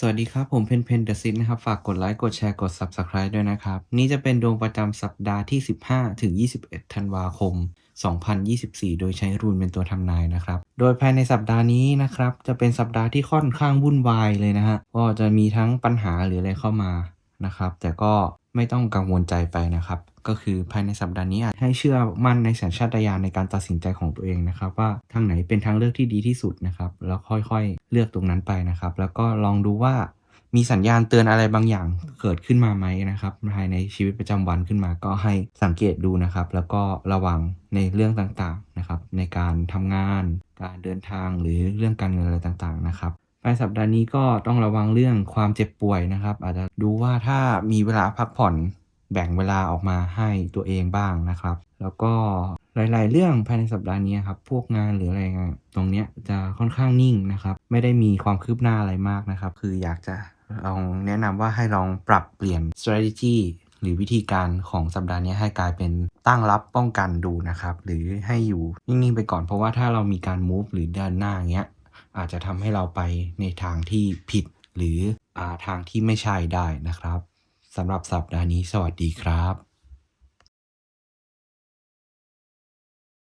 สวัสดีครับ ผมเพนเพนเดอะซินะครับ ฝากกดไลค์ กดแชร์ กด Subscribe ด้วยนะครับ นี่จะเป็นดวงประจำสัปดาห์ที่ 15 ถึง 21 ธันวาคม 2024 โดยใช้รูนเป็นตัวทำนายนะครับ โดยภายในสัปดาห์นี้นะครับ จะเป็นสัปดาห์ที่ค่อนข้างวุ่นวายเลยนะฮะ ก็จะมีทั้งปัญหาหรืออะไรเข้ามา นะครับ แต่ก็ไม่ต้องกังวลใจไปนะครับ ก็คือภายในสัปดาห์นี้ให้เชื่อมั่นในสัญชาตญาณในการตัดสินใจของตัวเองนะครับ ว่าทางไหนเป็นทางเลือกที่ดีที่สุดนะครับ แล้วค่อยๆ เลือกตรงนั้นไปนะครับ แล้วก็ลองดูว่ามีสัญญาณเตือนอะไรบางอย่างเกิดขึ้นมาไหมนะครับภายในชีวิตประจำวันขึ้นมาก็ให้สังเกตดูนะครับ แล้วก็ระวังในเรื่องต่างๆนะครับ ในการทำงาน การเดินทางหรือเรื่องการเงินอะไรต่างๆนะครับ ปลายสัปดาห์นี้ก็ต้องระวังเรื่องความเจ็บป่วยนะครับ อาจจะดูว่าถ้ามีเวลาพักผ่อนแบ่งเวลาออกมาให้ตัวเองบ้างนะครับ แล้วก็หลาย ๆ เรื่องภายในสัปดาห์นี้ครับ พวกงานหรืออะไรเงี้ยตรงเนี้ยจะค่อนข้างนิ่งนะครับ ไม่ได้มีความคืบหน้าอะไรมากนะครับ คืออยากจะลองแนะนำว่าให้ลองปรับเปลี่ยน strategy หรือวิธีการของสัปดาห์นี้ให้กลายเป็นตั้งรับป้องกันดูนะครับ หรือให้อยู่นิ่ง ๆ ไปก่อนเพราะว่าถ้าเรามีการ move หรือเดินหน้าเงี้ย อาจจะทำให้เราไปในทางที่ผิด หรืออาทางที่ไม่ใช่ได้นะครับสำหรับสัปดาห์นี้สวัสดีครับ